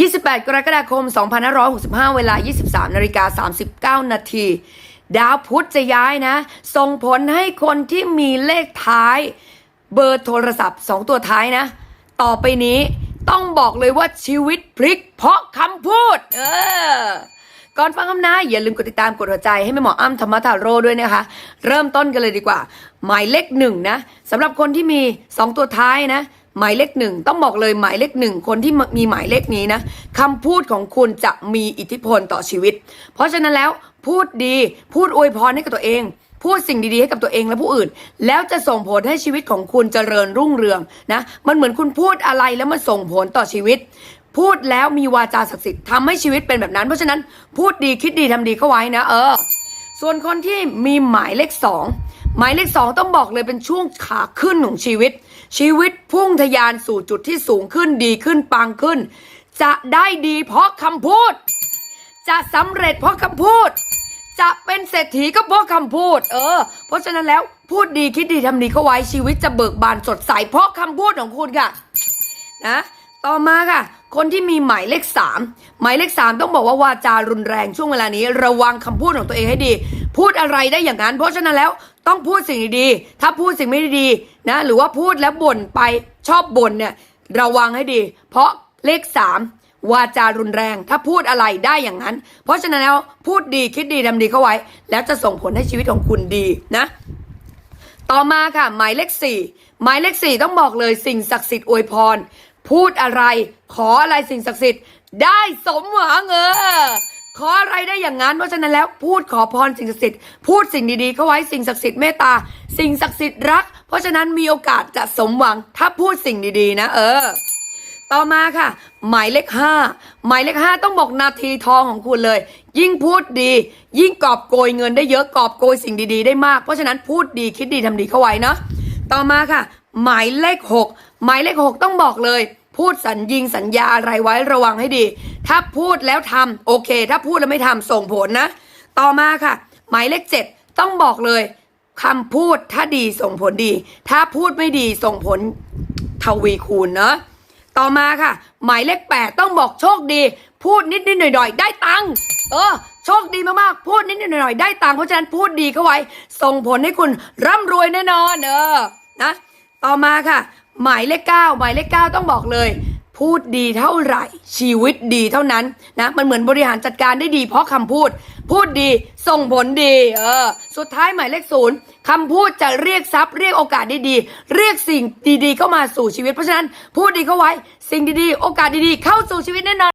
28 กรกฎาคม 2565 เวลา 23นาฬิกา39 นาที ดาวพุธจะย้ายนะ ส่งผลให้คนที่มีเลขท้าย เบอร์โทรศัพท์ 2 ตัวท้ายนะ ต่อไปนี้ต้องบอกเลยว่าชีวิตพลิกเพราะคำพูด เออ ก่อนฟังคำนายอย่าลืมกดติดตามกดหัวใจให้แม่หมออ้ำธรรมทาโร่ด้วยนะคะ เริ่มต้นกันเลยดีกว่า หมายเลขหนึ่งนะสำหรับคนที่มี 2 ตัวท้ายนะ หมายเลขหนึ่งต้องบอกเลยหมายเลขหนึ่งคนที่มีหมายเลขนี้นะคำพูดของคุณจะมีอิทธิพลต่อชีวิต เพราะฉะนั้นแล้วพูดดีพูดอวยพรให้กับตัวเอง พูดสิ่งดีๆให้กับตัวเองและผู้อื่น แล้วจะส่งผลให้ชีวิตของคุณเจริญรุ่งเรืองนะมันเหมือนคุณพูดอะไรแล้วมันส่งผลต่อชีวิต พูดแล้วมีวาจาศักดิ์สิทธิ์ทำให้ชีวิตเป็นแบบนั้น เพราะฉะนั้นพูดดีคิดดีทำดีเข้าไว้นะ เออ ส่วนคนที่มีหมายเลขสอง หมายเลขสองต้องบอกเลยเป็นช่วงขาขึ้นของชีวิต ชีวิตพุ่งทะยานสู่จุดที่สูงขึ้นดีขึ้นปังขึ้น จะได้ดีเพราะคำพูด จะสำเร็จเพราะคำพูด จะเป็นเศรษฐีก็เพราะคำพูด เออ เพราะฉะนั้นแล้วพูดดีคิดดีทำดีเข้าไว้ชีวิตจะเบิกบานสดใสเพราะคำพูดของคุณค่ะนะ ต่อมาค่ะ คนที่มีหมายเลขสามหมายเลขสามต้องบอกว่าวาจารุนแรงช่วงเวลานี้ระวังคำพูดของตัวเองให้ดี พูดอะไรได้อย่างนั้น เพราะฉะนั้นแล้วต้องพูดสิ่งดีๆ ถ้าพูดสิ่งไม่ดีนะหรือว่าพูดแล้วบ่นไปชอบบ่นเนี่ยระวังให้ดี เพราะเลขสามวาจารุนแรง ถ้าพูดอะไรได้อย่างนั้น เพราะฉะนั้นแล้วพูดดีคิดดีทำดีเข้าไว้ แล้วจะส่งผลให้ชีวิตของคุณดีนะต่อมาค่ะ หมายเลขสี่หมายเลขสี่ต้องบอกเลยสิ่งศักดิ์สิทธิ์อวยพร พูดอะไรขออะไรสิ่งศักดิ์สิทธิ์ได้สมหวังเออขออะไรได้อย่างนั้นเพราะฉะนั้นแล้วพูดขอพรสิ่งศักดิ์สิทธิ์พูดสิ่งดีๆเข้าไว้สิ่งศักดิ์สิทธิ์เมตตาสิ่งศักดิ์สิทธิ์รัก เพราะฉะนั้นมีโอกาสจะสมหวังถ้าพูดสิ่งดีๆนะ เออ ต่อมาค่ะ หมายเลขห้าหมายเลขห้าต้องบอกนาทีทองของคุณเลย ยิ่งพูดดี ยิ่งกอบโกยเงินได้เยอะกอบโกยสิ่งดีๆ ได้มาก เพราะฉะนั้นพูดดีคิดดีทำดีเข้าไว้เนาะต่อมาค่ะ หมายเลขหกหมายเลขหกต้องบอกเลย พูดสัญญิงสัญญาอะไรไว้ระวังให้ดี ถ้าพูดแล้วทำโอเค ถ้าพูดแล้วไม่ทำส่งผลนะ ต่อมาค่ะ หมายเลขเจ็ดต้องบอกเลยคำพูดถ้าดีส่งผลดี ถ้าพูดไม่ดีส่งผลทวีคูณเนาะต่อมาค่ะ หมายเลขแปดต้องบอกโชคดี พูดนิดนิดหน่อยหน่อยได้ตังค์เออโชคดีมากๆ พูดนิดนิดหน่อยหน่อยได้ตังค์เพราะฉะนั้นพูดดีเข้าไว้ ส่งผลให้คุณร่ำรวยแน่นอนเออนะ ต่อมาค่ะ หมายเลขเก้าหมายเลขเก้าต้องบอกเลย พูดดีเท่าไหร่ ชีวิตดีเท่านั้นนะมันเหมือนบริหารจัดการได้ดี เพราะคำพูด พูดดีส่งผลดีเออสุดท้ายหมายเลขศูนย์คำพูดจะเรียกทรัพย์เรียกโอกาสด้ดีเรียกสิ่งดีๆ เข้ามาสู่ชีวิตเพราะฉะนั้น พูดดีเข้าไว้ สิ่งดีๆ โอกาสดีๆ เข้าสู่ชีวิตแน่นอน